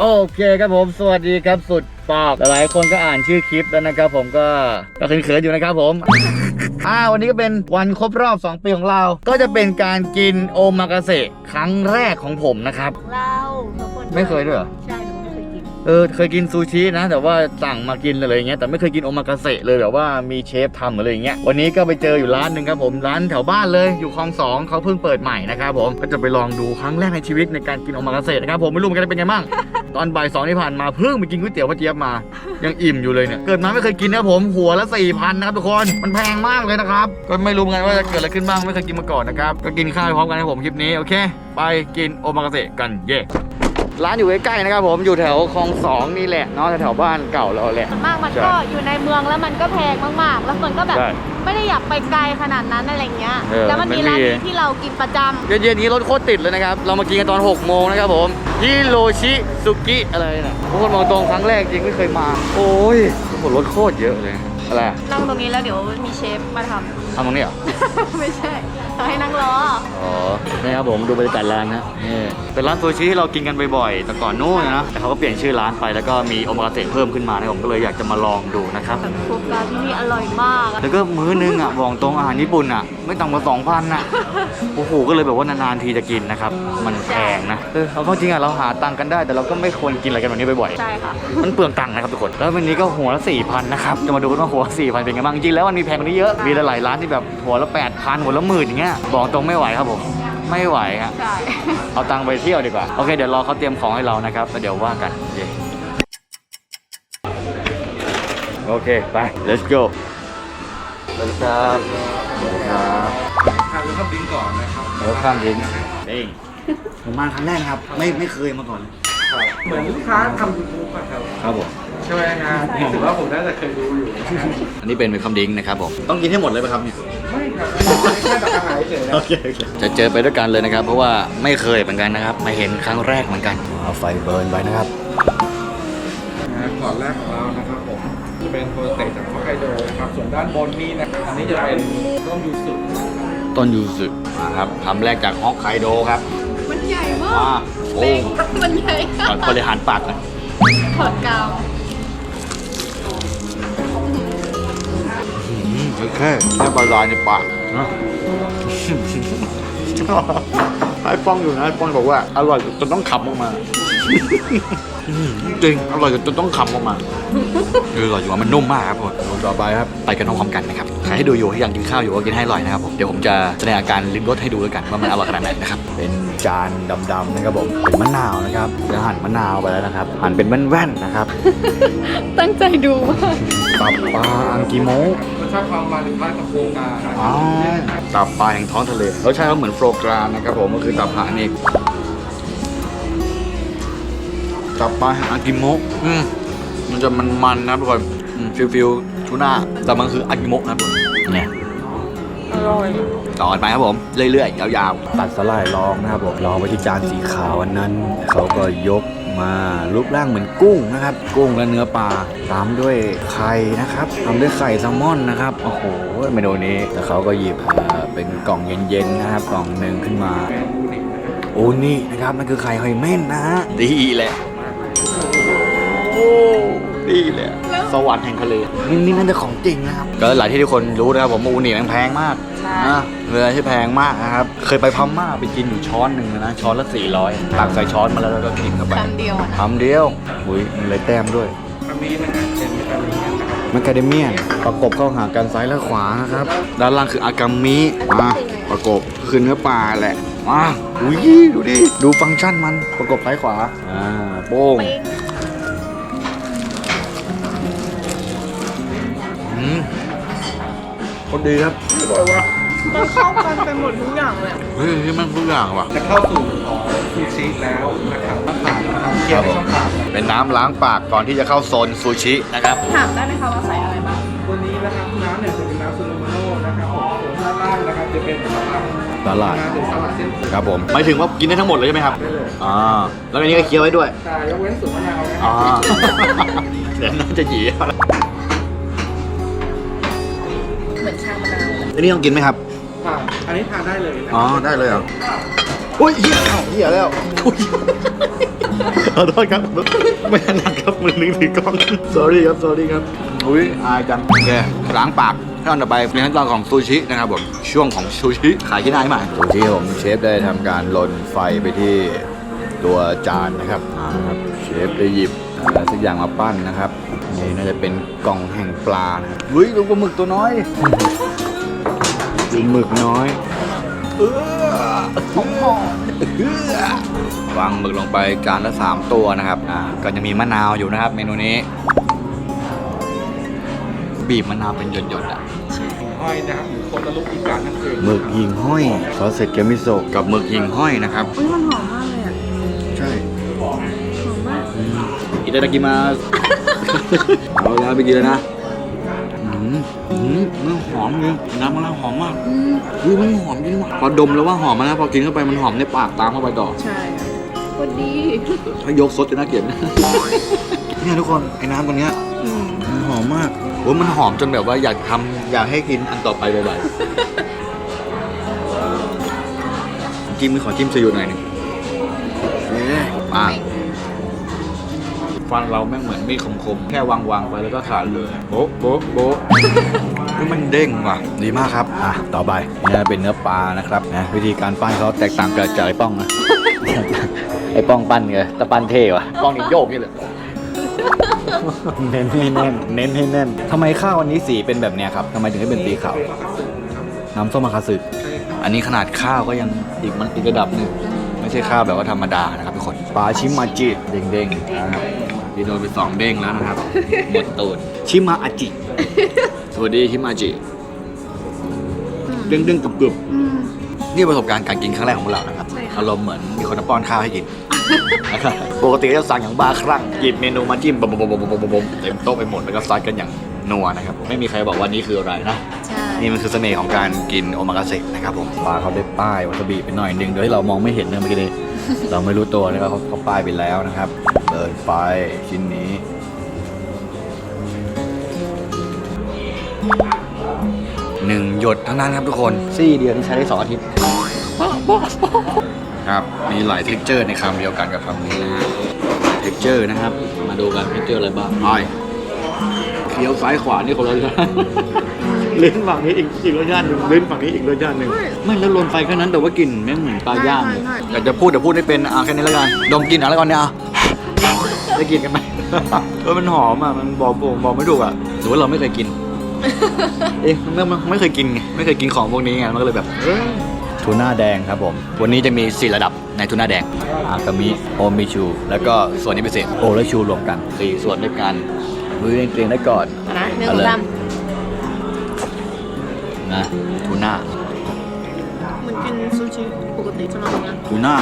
โอเคครับผมสวัสดีครับสุดปอกหลายๆคนก็อ่านชื่อคลิปแล้วนะครับผมก็ก็เขินๆอยู่นะครับผม อ่าวันนี้ก็เป็นวันครบรอบ 2 ปีของเรา ก็จะเป็นการกินโอมากาเสะครั้งแรกของผมนะครับเราทุกคนไม่เคยด้วยเหรอใช่หนูไม่ เคยกินเออเคยกินซูชินะ แต่ว่าสั่งมากินอะไรอย่างเงี้ยแต่ไม่เคยกินโอมากาเสะเลยแบบว่ามีเชฟทำอะไรอย่างเงี้ยวันนี้ก็ไปเจออยู่ร้านหนึ่งครับผมร้านแถวบ้านเลยอยู่คลองสองเขาเพิ่งเปิดใหม่นะครับผมก็จะไปลองดูครั้งแรกในชีวิตในการกินโอมากาเสะนะครับผมไม่รู้เหมือนกันเป็นไงบ้างตอนบ่ายสองที่ผ่านมาเพิ่งไปกินก๋วยเตี๋ยวพ่อเจี๊ยบมา ยังอิ่มอยู่เลยเนี่ยเกิดมาไม่เคยกินนะครับผมหัวละสี่พันนะครับทุกคนมันแพงมากเลยนะครับก็ไม่รู้เหมือนกันว่าจะเกิดอะไรขึ้นบ้างไม่เคยกินมาก่อนนะครับก็กินข้าวไปพร้อมกันนะผมคลิปนี้โอเค ไปกินโอมากาเสะกันเย่ ร้านอยู่ใกล้ๆนะครับผมอยู่แถวคลองสองนี่แหละเนาะแถวๆบ้านเก่าเราแหละ ส่วนมากมันใช่ ก็อยู่ในเมืองแล้วมันก็แพงมากๆ แล้วมันก็แบบ ใช่ ไม่ได้อยากไปไกลขนาดนั้นอะไรเงี้ย เออแล้วมันมีมันมี ร้านนี้ที่เรากินประจำเย็นๆนี้รถโคตรติดเลยนะครับ เรามากินกันตอน 6 โมงนะครับผมฮิโรชิซุกิอะไรนะทุกคนมองตรงครั้งแรกจริงไม่เคยมา โอ้ยโอ้โหรถโคตรเยอะเลย อะไรอะนั่งตรงนี้แล้วเดี๋ยวมีเชฟมาททำตรงนี้เหรอำไม่ใช่ เขาให้นั่งรอ อ๋อนี่ครับผมดูบรรยากาศร้านนะนี่เป็นร้านซูชิที่เรากินกันบ่อยๆ แต่ก่อนนู้นนะ แต่เขาก็เปลี่ยนชื่อร้านไปแล้วก็มีโอมากาเสะเพิ่มขึ้นมานะผมก็เลยอยากจะมาลองดูนะครับ แบบโฟกาที่นี่อร่อยมากอะแล้วก็มื้อนึงอะ บอกตรงอาหารญี่ปุ่นอะ ไม่ต่ำกว่าสองพันอะ โอ้โห ก็เลยแบบว่านานๆทีจะกินนะครับ มันแพงนะ เออเอาเข้าจริงอะเราหาตังค์กันได้ แต่เราก็ไม่ควรกินอะไรกันแบบนี้บ่อยใช่ค่ะๆมันเปลืองตังค์นะครับทุกคน แล้ววันนี้ก็หัวละสี่พันนะครับ จะมาดูกันว่าหัวสี่พันเป็นไงบ้าง จริงๆแล้วมันมีแพงกว่านี้เยอะ มีหลายๆร้านที่แบบหัวละแปดพันหัวละหมื่นอย่างเงี้ยบอกตรงไม่ไหวครับผม ไม่ไหวฮะใช่เอาตังค์ไปเที่ยวดีกว่า โอเค เดี๋ยวรอเขาเตรียมของให้เรานะครับแล้วเดี๋ยวว่ากันเย้โอเค ไป let's go สวัสดีครับสวัสดีครับทานแล้วก็ดิ้งก่อนนะครับแล้วข้ามลิ้นเองผมมาครั้งแรกนะครับ ไม่ไม่เคยมาก่อนเลยเหมือนลูกค้าทำยูทูบอะครับ ครับผมใช่ไหมฮะถือว่าผมน่าจะเคยดูอยู่นะครับอันนี้เป็นเวลคัมดิ้งนะครับผม ต้องกินให้หมดเลยไหมครับเนี่ย ไม่ครับไม่แค่แบบอาหารเฉยนะ โอเคโอเคจะเจอไปด้วยกันเลยนะครับ เพราะว่าไม่เคยเหมือนกันนะครับ มาเห็นครั้งแรกเหมือนกันเอาไฟเบิร์นไปนะครับ นะก่อนแรกของเรานะครับผมจะเป็นโปรเตจากฮอกไกโดนะครับส่วนด้านบนนี้นะอันนี้จะเป็นต้มยูสุต้นยูสึมาครับคำแรกจากฮอกไกโดครับมันใหญ่มาว้ากโอ้มันใหญ่ขอบริหารปากนะถอดกาว โอเคแค่บอลลอยในปากนะไอ้ป้องอยู่นะไอ้ป้องบอกว่าอร่อยจนต้องขำออกมาอืมจริงอร่อยจนต้องขำออกมาเอออร่อยอยู่ว่ามันนุ่มมากครับผมต่อไปครับไปกันน้องพร้อมกันนะครับใค รให้ดูอยู่ที่ยังกินข้าวอยู่ก็กินให้อร่อยนะครับผมเดี๋ยวผมจะแสดงอาการลิ้มรสให้ดูแล้วกันว่ามันอร่อยขนาดไหนนะครับเป็นจานดำๆนะครับผมเป็นมะนาวนะครับจะหั่นมะนาวไปแล้วนะครับ หั่นเป็นแว่นๆนะครับตั้งใจดูมากตับปลาอังกิโมะรสชาติความมันคล้ายกับโฟกานะคอ๋รัอบตับปลาแห่งท้องทะเลรสชาติก็เหมือนโฟลกรานนะครับผมก็คือตับหานี่ตับปลาแห่งอากิโมะอืมมันจะมันๆนะทุกคนอืมฟิลฟิล ทูน่าแต่มันคืออากิโมะนะครับผมเนี่ยอร่อยต่อกันไปครับผม เรื่อยๆ ยาวๆ ตัดสลายรองนะครับผมรองไปที่จานสีขาวอันนั้น เขาก็ยกมารูปร่างเหมือนกุ้งนะครับ กุ้งและเนื้อปลาตามด้วยไข่นะครับทำด้วยไข่แซลมอนนะครับโอ้โหเมนูนี้แล้วเขาก็หยิบเอ่อเป็นกล่องเย็นๆนะครับกล่องหนึ่งขึ้นมาเป็นยูนิคนะครับโอ้นี่นะครับนั่นคือไข่หอยเม่นนะฮะดีแหละโอ้ดีแหละ สวรรค์แห่งทะเลนี่นี่นั่นจะของจริงนะครับก็หลายที่ทุกคนรู้นะครับผมว่าอูนี่มันแพงมากใช่ นะเรือที่แพงมากนะครับเคยไปพม่าไปกินอยู่ช้อนหนึ่งนะช้อนละ400ตักใส่ช้อนมาแล้วแล้วก็กินเข้าไปคำเดียวอะนะคำเดียวอุ้ยมันเลยแต้มด้วยอันนี้นะครับเป็นวิตามินนะครับแมคคาเดเมียนประกบเข้าหากันซ้ายและขวานะครับด้านล่างคืออากามิมาประกบคือเนื้อปลาแหละมาอุ้ยดูดิดูฟังก์ชันมันประกบซ้ายขวาอ่าโป้ง ปิ๊ง อืมคนดีครับมันเข้ากันไปหมดทุกอย่างเลยเฮ้ยนี่มันทุกอย่างว่ะ จะเข้าสู่ของซูชิแล้วนะครับต้องผ่านนะครับเกียร์ไม่ต้องผ่านเป็นน้ำล้างปากก่อนที่จะเข้าโซนซูชินะครับ ถามได้ไหมคะว่าใส่อะไรบ้างตัวนี้นะครับน้ำเนี่ยจะเป็นน้ำซูโรมาโน่นะครับผมส่วนด้านล่างนะครับจะเป็นสลัดสลัด นะหรือสลัดเส้นสดครับผมหมายถึงว่ากินได้ทั้งหมดเลยใช่ไหมครับ ได้เลยอ่า แล้วอันนี้ก็เคี้ยวไว้ด้วย แต่ยกเว้นสูตรมะนาวนะคอ่ารับ เดี๋ยวน่าจะหยีเหมือนชามะ อันนี้ต้องกินไหมครับ ค่ะอันนี้ทานได้เลยนะอ๋อ ได้เลยเหรออุ้ยเหี้ยเอ้าเหี้ยแล้วอุ้ยขอโทษครับ ไม่ถนัดครับมือนึงถือกล้อง sorry ครับ sorry ครับ อุ้ยอายจังโอเคล้างปากขั้นต่อไปเป็นขั้นตอนของซูชินะครับผม ช่วงของซูชิขายที่ไหนมาซูชิผมเชฟได้ทำการลนไฟไปที่ตัวจานนะครับอ่าครับ เชฟได้หยิบอะไรสักอย่างมาปั้นนะครับ นี่น่าจะเป็นกล่องแห่งปลานะครับเฮ้ยลูกปลาหมึกตัวน้อย ดูหมึกน้อยเออหอมวางหมึกลงไปจานละสามตัวนะครับ อ่า ก็จะมีมะนาวอยู่นะครับ เมนูนี้ บีบมะนาวเป็นหยดๆอะห้อยนะครับหรือโคตรลุกอีกานั่นเองหมึกหิ่งห้อยซอสเสร็จเกมิโซะกับหมึกหิ่งห้อยนะครับอุ้ยมันหอมมากเลยอะ ใช่ หอมมากอิตาดากิมาสเอาแล้วไปกินเลยนะอื มอืมมันหอมจริงน้ำมะนาวหอมมากอืมเฮ้ยมันหอมจริงว่ะพอดมแล้วว่าหอมมาแล้วพอกินเข้าไปมันหอมในปากตามเข้าไปต่อใช่พอดี ถ้ายกซดจะน่าเกลียดนะเนี่ยทุกคนไอ้น้ำตัวเนี้ยอืมมันหอมมากโอ้ยมันหอมจนแบบว่าอยากทำอยากให้กินอันต่อไปบ่อยๆจิ้มขอจิ้มซีอิ๊วหน่อยหนึงเอ๊ะมา ฟันเราแม่งเหมือนมีดคมๆ แค่วางวางๆไปแล้วก็ขาดเลยโบ๊ะโบ๊ะโบ๊ะคือมันเด้งว่ะ ดีมากครับ อะ ต่อไปนี่เป็นเนื้อปลานะครับนะวิธีการปั้นเขาแตกต่างจากจากไอ้ป้องนะ ไอ้ป้องปั้นไงตะปั้นเท่ว่ะป้องนี่โยกนี่เลยเน้นให้แน่น เน้นให้แน่นทำไมข้าววันนี้สีเป็นแบบเนี้ยครับทำไมถึงให้เป็นสีขาว น้ำส้มมาคาสึอันนี้ขนาดข้าวก็ยังอีกมันอีกระดับหนึ่งไม่ใช่ข้าวแบบว่าธรรมดานะครับทุกคน ปลาชิมาจิ เด้งๆนะครับ พี่โดนไปสองเด้งแล้วนะครับ หมดตูด ชิมาอาจิสวัสดีชิมาจิ เด้งๆกรึบอืมๆนี่ประสบการณ์การกินครั้งแรกของเรานะครับ ใช่ค่ะ อารมณ์เหมือนมีคนมาป้อนข้าวให้กินนะครับปกติก็จะสั่งอย่างบ้าคลั่งหยิบเมนูมาจิ้มบมบมบมบมเต็มโต๊ะไปหมดแล้วก็ซัดกันอย่างนัวนะครับ ไม่มีใครบอกว่านี่คืออะไรนะ ใช่นี่มันคือเสน่ห์ของการกินโอมากาเสะนะครับผมปลาเขาได้ป้ายวาซาบิไปหน่อยหนึงโดยที่เรามองไม่เห็นเนะเมื่อกี้นี้ เราไม่รู้ตัวนะครับเขาเขาป้ายไปแล้วนะครับเปิดไฟชิ้นนี้หนึ่งหยดเท่านั้นครับทุกคนซี่เดียวที่ใช้ได้สองอาทิตย์ครับมีหลายเท็กเจอร์ในคำเดียวกันกับคำนี้นะฮะเท็กเจอร์นะครับ มาดูกันเท็กเจอร์อะไรบ้างไปเคี้ยวซ้ายขวานี่คนละรสชาติ ลิ้นฝั่งนี้อีกอีกรสชาติหนึ่งลิ้นฝั่งนี้อีกรสชาติหนึ่งไม่แล้วลนไฟแค่นั้นแต่ว่ากลิ่นแม่งเหมือนปลาย่างเลยอยากจะพูดแต่พูดไม่เป็นอะแค่นี้แล้วกันดมกลินอะแล้วกันเนี่ยอะได้กินกันไหม เออมันหอมอะมันบอกผมบอกไม่ถูกอะหรือว่าเราไม่เคยกิน เอ๊ะไม่ไม่ไม่เคยกินไงไม่เคยกินของพวกนี้ไงมันก็เลยแบบทูน่าแดงครับผม วันนี้จะมี 4 ระดับในทูน่าแดง อากามิโอมิชู แล้วก็ส่วนนี้พิเศษโอและชูรวมกัน 4 ส่วนด้วยกันมือเกรงๆได้ก่อน นะหนึ่งเอาเลย นะทูน่าำเหมือนกินซูชิปกติสำหรับนะทูน่า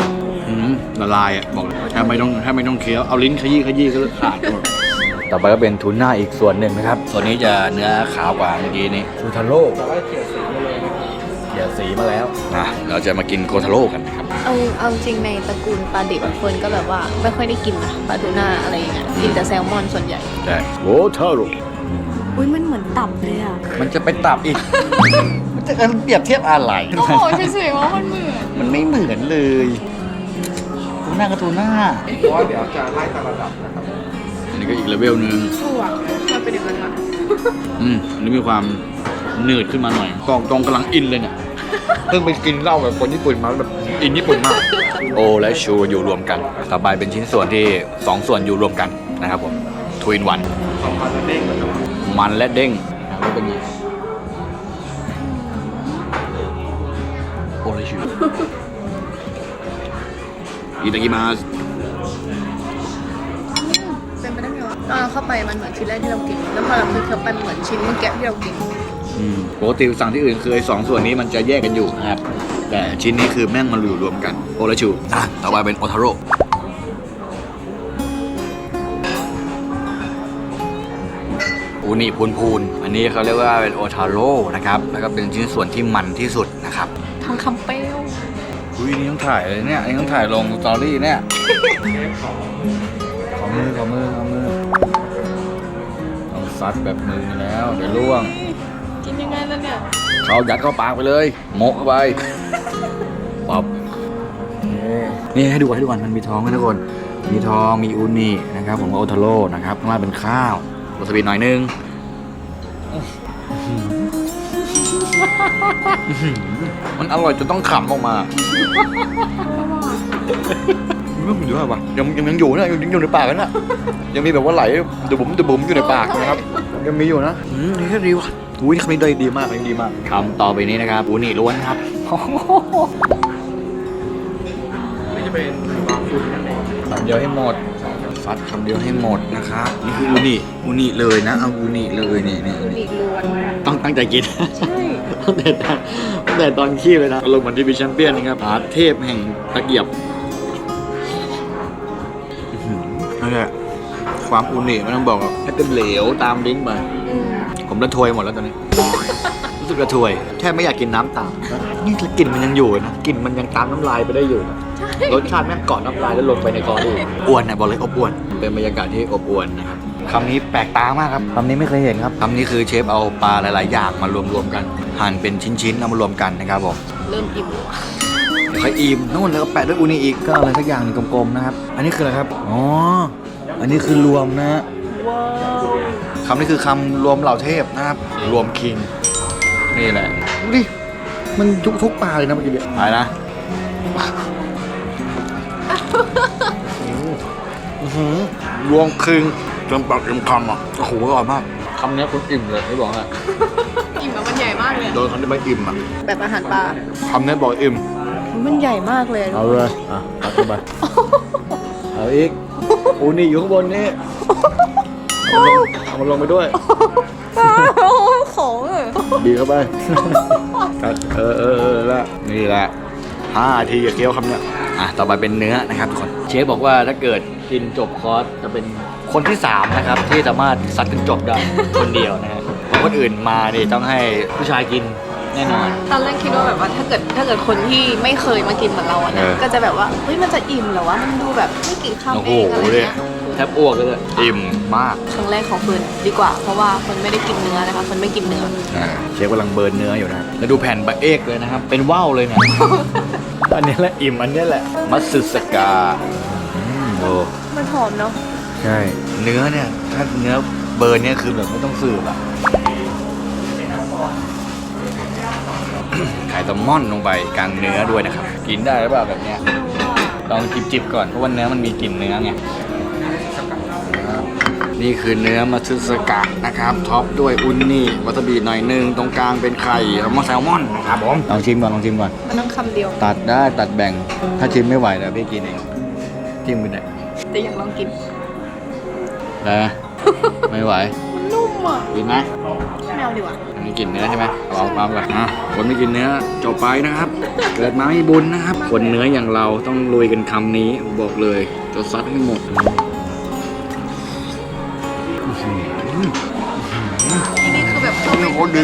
อืมละลายอะบอกเลยแทบไม่ต้องแทบไม่ต้องเคี้ยวเอาลิ้นขยี้ขยี้ก็ขาดหมดต่อไปก็เป็นทูน่าอีกส่วนหนึ่งนะครับ ส่วนนี้จะเนื้อขาวกว่าเมื่อกี้นี้ทูทาโร่แต่ว่าเขียนสีมาเลยนะครับเดี๋ยวสีมาแล้วนะเราจะมากินโกทาโร่กันนะครับ เอาเอาจริงในตระกูลปลาดิบคนก็แบบว่าไม่ค่อยได้กินนะปลาทูน่าอะไรอย่างเงี้ยกินแต่แซลมอนส่วนใหญ่ใช่โกทาโร่ อุ้ยมันเหมือนตับเลยอะมันจะไปตับอีก มันจะเปรียบเทียบอะไรโอ้โหเฉยๆว่ามันเหมือน มันไม่เหมือนเลยทูน่ากับทูน่าเพราะว่าเดี๋ยวจะไล่ตามระดับนะครับ อันนี้ก็อีกเลเวลหนึ่งสวกมันเป็นอย่างนั้นอะอืมอันนี้มีความหนืดขึ้นมาหน่อยตองตองกำลังอินเลยเนี่ย เพิ่งไปกินเหล้าแบบคนญี่ปุ่นมาแบบอินญี่ปุ่นมาก โอและชูอยู่รวมกัน ต่อไปเป็นชิ้นส่วนที่สองส่วนอยู่รวมกันนะครับผมทวินวันสองพันแล้วเด้งเลยครับ มันและเด้งแล้วเป็นยังไงโอและชูอิตากิมาสเป็นไปได้ไหมวะตอนเราเข้าไปมันเหมือนชิ้นแรกที่เรากิน แล้วพอเราคือเข้าไปเหมือนชิ้นเมื่อกี้ที่เรากินอืมปกติสั่งที่อื่นคือไอ้สองส่วนนี้มันจะแยกกันอยู่นะครับ แต่ชิ้นนี้คือแม่งมันอยู่รวมกัน โอและชูอะต่อไปเป็นโอทาโร่ อูนี่พูนพูนๆอันนี้เขาเรียกว่าเป็นโอทาโร่นะครับแล้วก็เป็นชิ้นส่วนที่มันที่สุดนะครับทองคำเปรี้ยวอุ้ยนี่ต้องถ่ายเลยเนี่ยอันนี้ต้องถ่ายลงสตอรี่เนี่ยขอมือขอมือขอมือต้องซัดแบบมือแล้ว เดี๋ยวล่วงกินยังไงล่ะเนี่ยคเอายัดเข้าปากไปเลยโมกเข้าไปป๊อบนี่ให้ดูก่อนให้ดูก่อนมันมีท้องนะทุกคนมีทองมีอุนินะครับผมโอทาโร่นะครับข้างล่างเป็นข้าว วาซาบิหน่อยนึงมันอร่อยจนต้องขำออกมาไม่อยู่ด้วยวะยังยังยังอยู่นะยังยังอยู่ในปากกันนะยังมีแบบว่าไหลดุบุ๋มดุบุ๋มอยู่ในปากนะครับ ยังมีอยู่นะอืมนี่ก็ดีว่ะอุ้ยคำนี้ได้ดีมากดีมากคำต่อไปนี้นะครับอุนิล้วนครับนี่จะเป็นบาฟุนนั่นเองคำเดียวให้หมด ฟัดคำเดียวให้หมดนะครับนี่คืออูนิอูนิเลยนะเอาอูนิเลยนี่นี่นี่อีกล้วนต้องตั้งใจกินใช่ตั้งแต่ตอนตั้งแต่ตอนขี้เลยนะลงเหมือนที่เป็นแชมเปี้ยนนะครับหาเทพแห่งตะเกียบอื้อหือนั่นแหละความอูนิไม่ต้องบอกหรอกให้เป็นเหลวตามลิ้นไปอืมผมระทวยหมดแล้วตอนนี้รู้ สึกระทวย แทบไม่อยากกินน้ำตาม นี่กลิ่นมันยังอยู่นะกลิ่นมันยังตามน้ำลายไปได้อยู่นะรสชาติแม่งเกาะน้ำลายแล้วลงไปในคอได้อีกอ้วนนะบอกเลยอบอ้วน เป็นบรรยากาศที่อบอวนนะครับคำนี้แปลกตามากครับคำนี้ไม่เคยเห็นครับคำนี้คือเชฟเอาปลาหลาย ๆ อย่างมารวม ๆ กัน หั่นเป็นชิ้น ๆ เอามารวมกันนะครับผมเริ่มอิ่มแล้วอะไข่อิ่มนู่นแล้วก็แปะด้วยอูนิอีกก็อะไรสักอย่างหนึงกลม ๆ นะครับ อันนี้คืออะไรครับอ๋ออันนี้คือรวมนะฮะ ว้าวคำนี้คือคำรวมเหล่าเทพนะครับ รวมคิง นี่แหละดูดิมันทุกทุกปลาเลยนะเมื่อกี้เนี่ยไปนะอื้อหือรวมคิงจนปากเต็มคำอะโอ้โหอร่อยมากคำนี้คุณอิ่มเลยไม่บอกอะอิ่มแล้วมันใหญ่มากเลยอะโดนคำนี้ไม่อิ่มอะแบบอาหารปลา คำนี้บอกอิ่ม มันใหญ่มากเลยเอาเลยอะตัดเข้าไปเอาอีกอูนี่อยู่ข้างบนนี่เอามันลงไปด้วยปลาโอ้ ของเออบีบเข้าไป เออเออเออแล้วนี่แหละห้านาทีอย่าเคี้ยวคำเนี้ยอะต่อไปเป็นเนื้อนะครับทุกคน เชฟบอกว่าถ้าเกิดกินจบคอร์สจะเป็นคนที่ 3 นะครับ ที่สามารถซัดกันจบได้ คนเดียวนะฮะเพราะคนอื่นมานี่ต้องให้ผู้ชายกินแน่นอน ตอนแรกคิดว่าแบบว่าถ้าเกิดถ้าเกิดคนที่ไม่เคยมากินเหมือนเราอะนะเออ ก็จะแบบว่าเฮ้ยมันจะอิ่มเหรอวะมันดูแบบไม่กี่คำโอ้เอโหงอะไรเนี่ยเงี้ยแทบอ้วกเลยอิ่มมากครั้งแรกของเฟิร์นดีกว่า เพราะว่าเฟิร์นไม่ได้กินเนื้อนะคะเฟิร์นไม่กินเนื้อ อ่าเชฟกำลังเบิร์นเนื้ออยู่นะแล้วดูแผ่นบะเอกเลยนะครับ เป็นว่าวเลยเนี่ย อันนี้แหละอิ่มอันนี้แหละมัตสึสกาอืมโอ้มันหอมเนาะใช่เนื้อเนี่ย ถ้าเนื้อเบิร์นเนี่ยคือแบบไม่ต้องสืบอะ ไข่แซลมอนลงไปกลางเนื้อด้วยนะครับ กินได้หรือเปล่าแบบเนี้ยลองจิบๆก่อนเพราะว่าเนื้อมันมีกลิ่นเนื้อไง นี่คือเนื้อมาซึสกะนะครับท็อปด้วยอุนนี่วาซาบิหน่อยหนึงตรงกลางเป็นไข่แล้วมาแซลมอนนะครับผมลองชิมก่อนลองชิมก่อนมันต้องคำเดียว ตัดได้ตัดแบ่ง ถ้าชิมไม่ไหวเดี๋ยวพี่กินเองชิมกันได้แต่อยากลองกินได้ไหมไม่ไหวมันนุ่มอะกินไหมไม่เอาดีกว่าอันนี้กินเนื้อใช่ไหมลองความก่อนอะคนไม่กินเนื้อจบไปนะครับ เกิดมาไม่บุญนะครับ คนเนื้ออย่างเราต้องลุยกันคำนี้ผมบอกเลยจะซัดให้หมด อันนี้คือแบบเข้าไปโคตรดี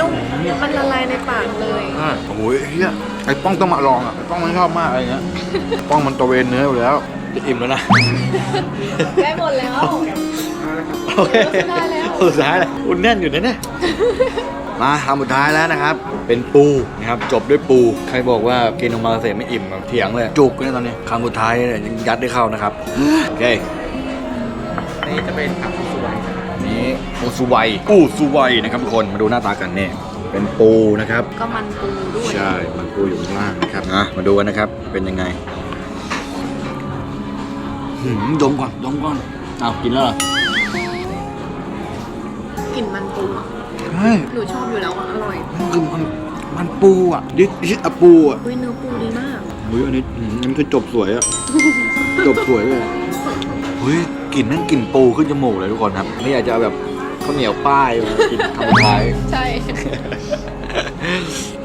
นุ่มมันละลายในปากเลยใช่โอ้ยเฮียไอ้ป้องต้องมาลองอะไอ้ป้องมันชอบมากอะไรเงี้ย ป้องมันตะเวนเนื้ออยู่แล้วจะอิ่มแล้วนะ ได้หมดแล้วโอเคได้แล้วสุดท้ายเลยอุ่นแน่นอยู่นะเนี่ย มาคำสุดท้ายแล้วนะครับ เป็นปูนะครับ จบด้วยปู ใครบอกว่ากินออกมาเสร็จไม่อิ่มแบบเถียงเลย จุกเลยตอนนี้คำสุดท้ายเนี่ยยังยัดได้เข้านะครับ โอเคอั นนี้จะเป็นผักสวยนี่ปูสุไวปูสุไวนะครับทุกคนมาดูหน้าตากันเนี่ยเป็นปูนะครับก็มันปูด้วย ใช่มันปูอยู่ข้างล่างนะครับอะมาดูกันนะครับเป็นยังไงหืมดมก่อนดมก่อนอ้าวกินแล้วเหรอกลิ่นมันปูอะเฮ้ยหนูชอบอยู่แล้วอะอร่อยมันคือมันมันปูอะดิชิอะปูอะอุ้ยเนื้อปูดีมากเฮ้ยอันนี้อืมอันนี้คือจบสวยอะ จบสวยเลยอะ เฮ้ยกลิ่นนั่นกลิ่นปูขึ้นจมูกเลยทุกคนครับ ไม่อยากจะเอาแบบข้าวเหนียวป้ายมากินคำสุดท้าย ใช่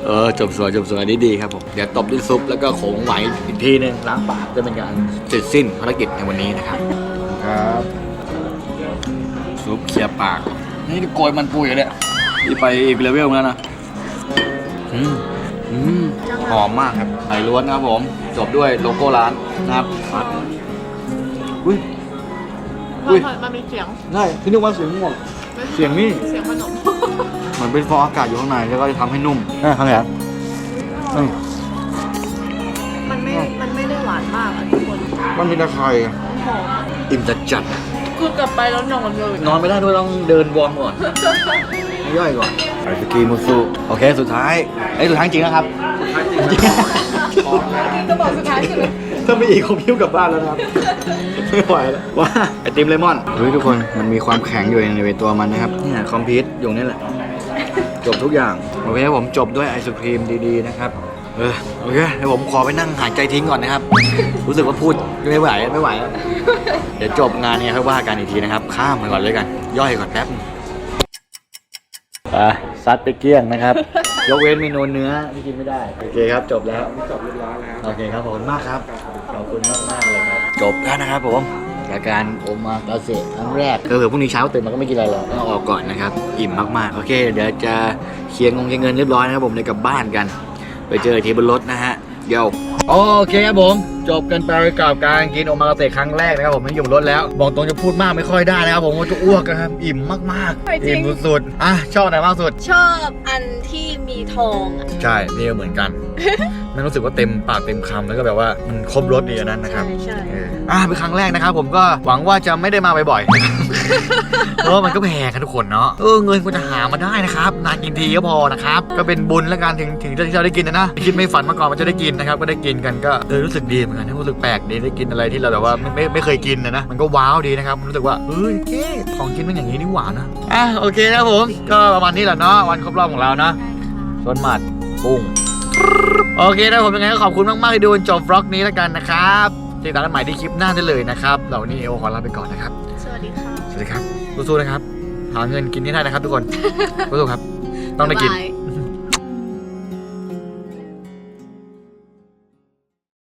เออจบสวยจบสวยอันนี้ดีครับผม เดี๋ยวตบด้วยซุปแล้วก็โขงไหวอีกทีหนึงล้างปากจะเป็นการเสร็จสิ้นภารกิจในวันนี้นะครับครับ ซุปเคลียร์ปาก นี่โกยมันปูอยู่เนี่ยนี่ไปอีกเลเวลแล้วนะอืมอืมหอมมากครับไข่ล้วนนะครับผม จบด้วยโลโก้ร้านนะครับฟัดอุ้ย อุ้ยมันมีเสียงใช่พี่นึกว่าเสียงง่วงเสียงนี่ เสียงขนมมันมือนเป็นฟองอากาศอยู่ข้างในแล้วก็จะทำให้นุ่มอะทำไงอะอืมมันไม่ มันไม่ได้หวานมากอะทุกคนมันมีตะไคร้หอมอิ่มจัดจัดคือกลับไปแล้วนอนเลยนอนไม่ได้ด้วยต้องเดินวอร์มก่อนให้ย่อยก่อนไอศกรีมมุสุโอเค สุดท้ายไอ้ยสุดท้ายจริงนะครับสุดท้ายจริงๆแล้วก็บอกสุดท้ายใช่ไหม ถ้าไม่อีกคงพิ้วกลับบ้านแล้วนะครับไม่ไหวแล้วว่าไอติมเลมอนเฮ้ยทุกคนมันมีความแข็งอยู่ในตัวมันนะครับเนี่ยคอมพิวต์อยู่นี่แหละ จบทุกอย่างโอเคครับผมจบด้วยไอศครีมดีๆนะครับเออโอเคเดี๋ยวผมขอไปนั่งหายใจทิ้งก่อนนะครับ รู้สึกว่าพูดไม่ไหวไม่ไหวแล้วเดี๋ยวจบงานเนี่ยค่อยว่ากันอีกทีนะครับ ข้ามไปก่อนเลยกัน ย่อยก่อนแป๊บนึงอะซัดไปเกลี้ยงนะครับ ยกเว้นเมนูเนื้อที่กินไม่ได้ โอเคครับจบแล้วจบเรียบร้อยแล้วโอเคครับขอบคุณมากครับขอบ คุณมากมากๆเลยครับ จบแล้วนะครับผมรายการโอมาตาเสครั้งแรกก็คือพรุ่งนี้เช้าตื่นมาก็ไม่กินอะไรหรอกต้องออกก่อนนะครับ อิ่มมากๆ โอเค เดี๋ยวจะเคลียร์งงเคลียร์เงินเรียบร้อยนะครับผมเดี๋ยวกลับบ้านกัน ไปเจออีกทีบนรถนะฮะเดี๋ยวโอเคครับผม จบกันไปกับการกินโอมากาเสะครั้งแรกนะครับผมไม่อยู่บนรถแล้ว บอกตรงจะพูดมากไม่ค่อยได้นะครับผมว่าจะอ้วกนะครับอิ่มมากๆอิ่มสุดๆอะชอบไหนมากสุด ชอบอันที่มีทองอะใช่นี่ก็เหมือนกันมันรู้สึกว่าเต็มปากเต็มคำแล้วก็แบบว่ามันครบรสดีอันนั้นนะครับใช่ใช่เอออ่าเป็นครั้งแรกนะครับ ผมก็หวังว่าจะไม่ได้มาบ่อยๆเพราะว่ามันก็แพงกันทุกคนเนาะเออเงินควรจะหามาได้นะครับนานกินทีก็พอนะครับก็เป็นบุญแล้วกันถึงถึงที่เราได้กินนะนะคิดไม่ฝันมาก่อนมันจะได้กินนะครับก็ได้กินกันก็เออรู้สึกดีเหมือนกันรู้สึกแปลกดีได้กินอะไรที่เราแบบว่าไม่ไม่ไม่เคยกินนะนะมันก็ว้าวดีนะครับรู้สึกว่าเอ้ยเก้ของกินมันอย่างนี้นี่หวานนะอะโอเคนะครับผมก็ประมาณนี้แหละเนาะวันครบรอบของเราเนาะส่วนหมัดปุ้งโอเคนะผมยังไงก็ขอบคุณมากๆที่ดูจนจบบล็อกนี้แล้วกันนะครับติดตามกันใหม่ที่คลิปหน้าได้เลยนะครับเหล่านี้เอโอขอลาไปก่อนนะครับ สวัสดีค่ะ สวัสดีครับสู้ๆนะครับ หาเงินกินที่ได้นะครับทุกคนสู้ๆครับ ต้องได้กินบ๊ายบาย